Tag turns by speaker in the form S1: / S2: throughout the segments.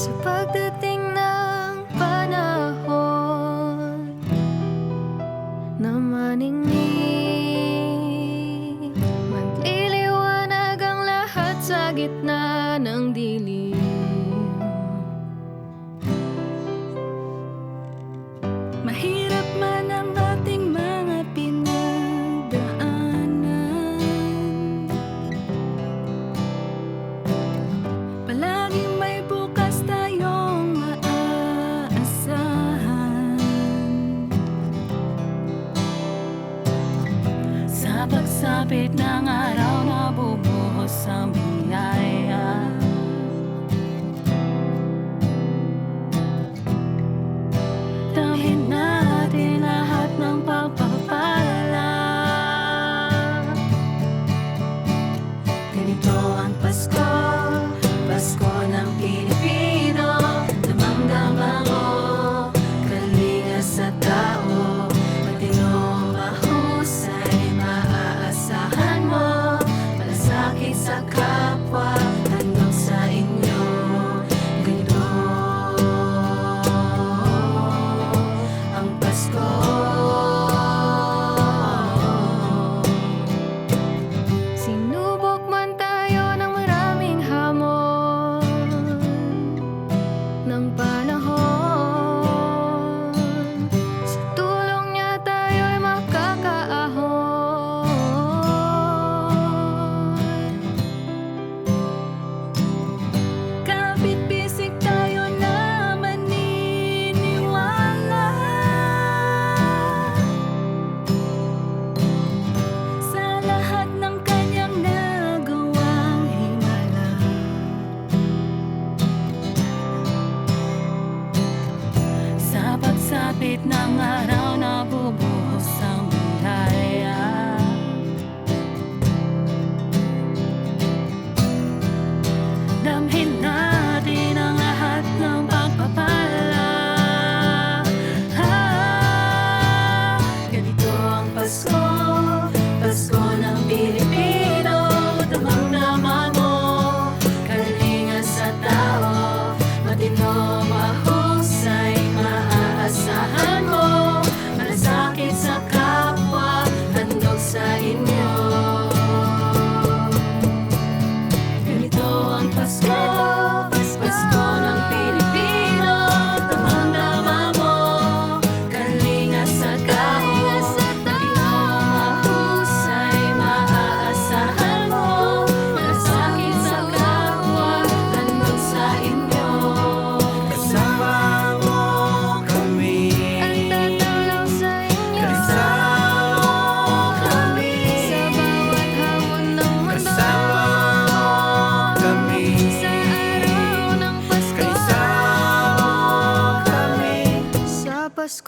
S1: sa pagdating ng panahon na maningning sapit ng araw na bubuhos ang biyaya.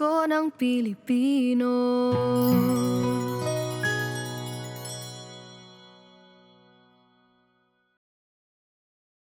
S1: Pasko ng Pilipino.